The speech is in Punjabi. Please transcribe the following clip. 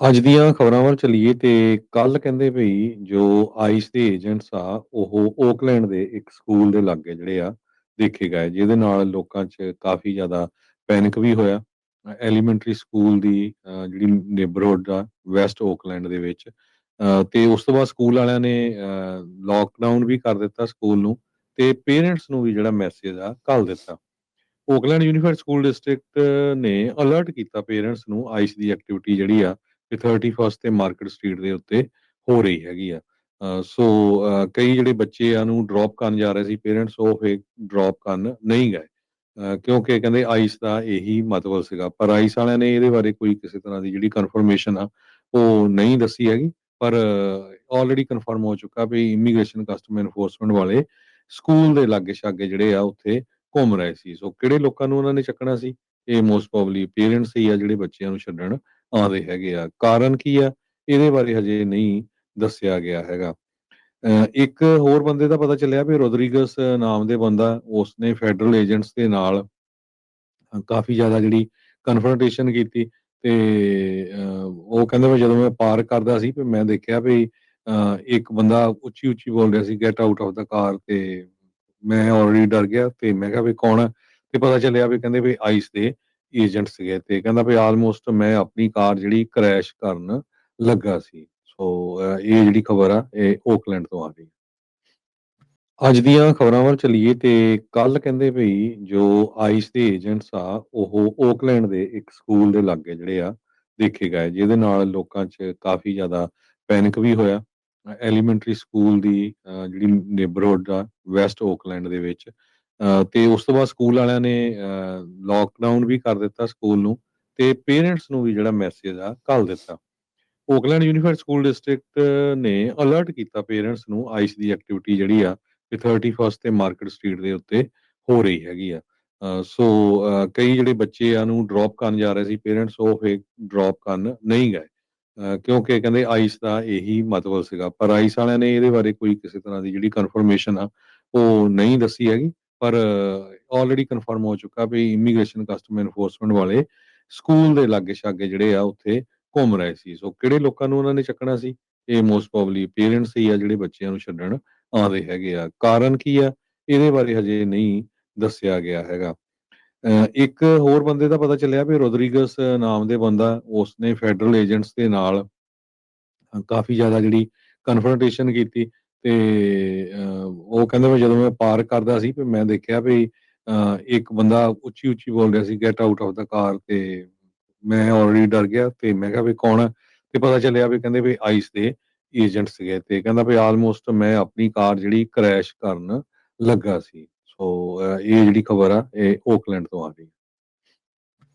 ਅੱਜ ਦੀਆਂ ਖਬਰਾਂ ਵੱਲ ਚੱਲੀਏ ਤੇ ਕੱਲ੍ਹ ਕਹਿੰਦੇ ਭਈ ਜੋ ਆਈਸ ਦੇ ਏਜੰਟਸ ਆ ਉਹ ਓਕਲੈਂਡ ਦੇ ਇੱਕ ਸਕੂਲ ਦੇ ਲਾਗੇ ਜਿਹੜੇ ਆ ਦੇਖੇ ਗਏ ਜਿਹਦੇ ਨਾਲ ਲੋਕਾਂ 'ਚ ਕਾਫੀ ਜ਼ਿਆਦਾ ਪੈਨਿਕ ਵੀ ਹੋਇਆ। ਐਲੀਮੈਂਟਰੀ ਸਕੂਲ ਦੀ ਅ, ਜਿਹੜੀ ਨੇਬਰਹੁੱਡ ਆ ਵੈਸਟ ਓਕਲੈਂਡ ਦੇ ਵਿੱਚ ਅ, ਤੇ ਉਸ ਤੋਂ ਬਾਅਦ ਸਕੂਲ ਵਾਲਿਆਂ ਨੇ ਲੋਕਡਾਊਨ ਵੀ ਕਰ ਦਿੱਤਾ ਸਕੂਲ ਨੂੰ ਤੇ ਪੇਰੈਂਟਸ ਨੂੰ ਵੀ ਜਿਹੜਾ ਮੈਸੇਜ ਆ ਕੱਲ ਦਿੱਤਾ। ਓਕਲੈਂਡ ਯੂਨੀਫਾਈਡ ਸਕੂਲ ਡਿਸਟ੍ਰਿਕਟ ਨੇ ਅਲਰਟ ਕੀਤਾ ਪੇਰੈਂਟਸ ਨੂੰ ਆਈਸ ਦੀ ਐਕਟੀਵਿਟੀ ਜਿਹੜੀ ਆ ਤੇ 31st ਤੇ ਮਾਰਕੀਟ ਸਟਰੀਟ ਦੇ ਉੱਤੇ ਹੋ ਰਹੀ ਹੈਗੀ ਆ। ਸੋ ਕਈ ਜਿਹੜੇ ਬੱਚੇ ਆ ਨੂੰ ਡ੍ਰੌਪ ਕਰਨ ਜਾ ਰਹੇ ਸੀ ਪੇਰੈਂਟਸ ਉਹ ਫੇਕ ਡ੍ਰੌਪ ਕਰਨ ਨਹੀਂ ਗਏ। ਕਿਉਂਕਿ ਕਹਿੰਦੇ ਆਈਸ ਦਾ ਇਹੀ ਮਤਲਬ ਸੀਗਾ। ਪਰ ਆਈਸ ਵਾਲਿਆਂ ਨੇ ਇਹਦੇ ਬਾਰੇ ਕੋਈ ਕਿਸੇ ਤਰ੍ਹਾਂ ਦੀ ਜਿਹੜੀ ਕਨਫਰਮੇਸ਼ਨ ਆ, ਉਹ ਨਹੀਂ ਦੱਸੀ ਹੈਗੀ। ਪਰ ਆਲਰੇਡੀ ਕਨਫਰਮ ਹੋ ਚੁੱਕਾ ਵੀ ਇਮੀਗ੍ਰੇਸ਼ਨ ਕਸਟਮ ਐਨਫੋਰਸਮੈਂਟ ਵਾਲੇ ਸਕੂਲ ਦੇ ਲਾਗੇ ਛਾਗੇ ਜਿਹੜੇ ਆ, ਉੱਥੇ ਘੁੰਮ ਰਹੇ ਸੀ। ਸੋ ਕਿਹੜੇ ਲੋਕਾਂ ਨੂੰ ਉਹਨਾਂ ਨੇ ਚੱਕਣਾ ਸੀ? ਇਹ ਮੋਸਟ ਪ੍ਰੋਬਬਲੀ ਪੇਰੈਂਟਸ ਹੀ ਆ ਜਿਹੜੇ ਬੱਚਿਆਂ ਨੂੰ ਛੱਡਣ ਆਉਂਦੇ ਹੈਗੇ ਆ। ਕਾਰਨ ਕੀ ਆ? ਇਹਦੇ ਬਾਰੇ ਹਜੇ ਨਹੀਂ ਦੱਸਿਆ ਗਿਆ ਹੈਗਾ। ਇੱਕ ਹੋਰ ਬੰਦੇ ਦਾ ਪਤਾ ਚੱਲਿਆ ਵੀ ਰੋਦਰੀਗਸ ਨਾਮ ਦੇ ਬੰਦਾ ਉਸਨੇ ਫੈਡਰਲ ਏਜੰਟਸ ਦੇ ਨਾਲ ਕਾਫੀ ਜ਼ਿਆਦਾ ਜਿਹੜੀ ਕਨਫਰੰਟੇਸ਼ਨ ਕੀਤੀ ਤੇ ਉਹ ਕਹਿੰਦਾ ਵੀ ਜਦੋਂ ਮੈਂ ਪਾਰ ਕਰਦਾ ਸੀ ਤੇ ਮੈਂ ਦੇਖਿਆ ਵੀ ਅ, ਇੱਕ ਬੰਦਾ ਉੱਚੀ ਉੱਚੀ ਬੋਲ ਰਿਹਾ ਸੀ get out of the car ਤੇ ਮੈਂ ਆਲਰੇਡੀ ਡਰ ਗਿਆ ਤੇ ਮੈਂ ਕਿਹਾ ਵੀ ਕੌਣ ਆ? ਤੇ ਪਤਾ ਚੱਲਿਆ ਵੀ ਕਹਿੰਦੇ ਵੀ ਆਈਸ ਦੇ ਏਜੰਟ ਸੀਗੇ ਤੇ ਕਹਿੰਦਾ ਵੀ ਆਲਮੋਸਟ ਮੈਂ ਆਪਣੀ ਕਾਰ ਜਿਹੜੀ ਕ੍ਰੈਸ਼ ਕਰਨ ਲੱਗਾ ਸੀ। ਸੋ ਇਹ ਜਿਹੜੀ ਖਬਰ ਆ, ਇਹ ਓਕਲੈਂਡ ਤੋਂ ਆ ਰਹੀ ਅੱਜ ਦੀਆਂ ਖਬਰਾਂ ਵੱਲ ਚੱਲੀਏ ਤੇ ਕੱਲ ਕਹਿੰਦੇ ਭਈ ਜੋ ਆਈਸ ਦੇ ਏਜੰਟਸ ਆ, ਉਹ ਓਕਲੈਂਡ ਦੇ ਇੱਕ ਸਕੂਲ ਦੇ ਲਾਗੇ ਜਿਹੜੇ ਆ, ਦੇਖੇ ਗਏ, ਜਿਹਦੇ ਨਾਲ ਲੋਕਾਂ 'ਚ ਕਾਫੀ ਜ਼ਿਆਦਾ ਪੈਨਿਕ ਵੀ ਹੋਇਆ। ਐਲੀਮੈਂਟਰੀ ਸਕੂਲ ਦੀ ਜਿਹੜੀ ਨੇਬਰਹੁੱਡ ਆ ਵੈਸਟ ਓਕਲੈਂਡ ਦੇ ਵਿੱਚ ਤੇ ਉਸ ਤੋਂ ਬਾਅਦ ਸਕੂਲ ਵਾਲਿਆਂ ਨੇ ਲੋਕਡਾਊਨ ਵੀ ਕਰ ਦਿੱਤਾ ਸਕੂਲ ਨੂੰ ਤੇ ਪੇਰੈਂਟਸ ਨੂੰ ਵੀ ਜਿਹੜਾ ਮੈਸੇਜ ਆ ਕੱਲ ਦਿੱਤਾ। ਓਕਲੈਂਡ ਯੂਨੀਫਾਈਡ ਸਕੂਲ ਡਿਸਟ੍ਰਿਕਟ ਨੇ ਅਲਰਟ ਕੀਤਾ ਪੇਰੈਂਟਸ ਨੂੰ ਆਈਸ ਦੀ ਐਕਟੀਵਿਟੀ ਜਿਹੜੀ ਆ ਤੇ 31st ਤੇ ਮਾਰਕੀਟ ਸਟਰੀਟ ਦੇ ਉੱਤੇ ਹੋ ਰਹੀ ਹੈਗੀ ਆ। ਸੋ ਕਈ ਜਿਹੜੇ ਬੱਚੇ ਆ ਨੂੰ ਡ੍ਰੌਪ ਕਰਨ ਜਾ ਰਹੇ ਸੀ ਪੇਰੈਂਟਸ ਉਹ ਫੇਕ ਡ੍ਰੌਪ ਕਰਨ ਨਹੀਂ ਗਏ। ਕਿਉਂਕਿ ਕਹਿੰਦੇ ਆਈਸ ਦਾ ਇਹੀ ਮਤਲਬ ਸੀਗਾ, ਪਰ ਆਈਸ ਵਾਲਿਆਂ ਨੇ ਇਹਦੇ ਬਾਰੇ ਕੋਈ ਕਿਸੇ ਤਰ੍ਹਾਂ ਦੀ ਜਿਹੜੀ ਕਨਫਰਮੇਸ਼ਨ ਆ, ਉਹ ਨਹੀਂ ਦੱਸੀ ਹੈਗੀ। ਪਰ ਆਲਰੇਡੀ ਕਨਫਰਮ ਹੋ ਚੁੱਕਾ ਵੀ ਇਮੀਗ੍ਰੇਸ਼ਨ ਕਸਟਮ ਐਨਫੋਰਸਮੈਂਟ ਵਾਲੇ ਸਕੂਲ ਦੇ ਲਾਗੇ ਛਾਗੇ ਜਿਹੜੇ ਆ ਉੱਥੇ ਘੁੰਮ ਰਹੇ ਸੀ। ਸੋ ਕਿਹੜੇ ਲੋਕਾਂ ਨੂੰ ਉਹਨਾਂ ਨੇ ਚੱਕਣਾ ਸੀ? ਇਹ ਮੋਸਟ ਪ੍ਰੋਬਬਲੀ ਪੇਰੈਂਟਸ ਹੀ ਆ ਜਿਹੜੇ ਬੱਚਿਆਂ ਨੂੰ ਛੱਡਣ ਆਉਂਦੇ ਹੈਗੇ ਆ। ਕਾਰਨ ਕੀ ਆ? ਇਹਦੇ ਬਾਰੇ ਹਜੇ ਨਹੀਂ ਦੱਸਿਆ ਗਿਆ ਹੈਗਾ। ਇੱਕ ਹੋਰ ਬੰਦੇ ਦਾ ਪਤਾ ਚੱਲਿਆ ਵੀ ਰੋਦਰੀਗਸ ਨਾਮ ਦੇ ਬੰਦਾ, ਉਸਨੇ ਫੈਡਰਲ ਏਜੰਟਸ ਦੇ ਨਾਲ ਕਾਫੀ ਜ਼ਿਆਦਾ ਜਿਹੜੀ ਕਨਫਰੰਟੇਸ਼ਨ ਕੀਤੀ। ਤੇ ਉਹ ਕਹਿੰਦਾ ਵੀ ਜਦੋਂ ਮੈਂ ਪਾਰ ਕਰਦਾ ਸੀ ਤੇ ਮੈਂ ਦੇਖਿਆ ਵੀ ਅ, ਇੱਕ ਬੰਦਾ ਉੱਚੀ ਉੱਚੀ ਬੋਲ ਰਿਹਾ ਸੀ get out of the car ਤੇ ਮੈਂ ਆਲਰੇਡੀ ਡਰ ਗਿਆ ਤੇ ਮੈਂ ਕਿਹਾ ਵੀ ਕੌਣ ਆ? ਤੇ ਪਤਾ ਚੱਲਿਆ ਵੀ ਕਹਿੰਦੇ ਵੀ ਆਈਸ ਦੇ ਏਜੰਟ ਸੀਗੇ ਤੇ ਕਹਿੰਦਾ ਵੀ ਆਲਮੋਸਟ ਮੈਂ ਆਪਣੀ ਕਾਰ ਜਿਹੜੀ ਕ੍ਰੈਸ਼ ਕਰਨ ਲੱਗਾ ਸੀ। ਸੋ ਇਹ ਜਿਹੜੀ ਖਬਰ ਆ ਇਹ ਓਕਲੈਂਡ ਤੋਂ ਆ ਰਹੀ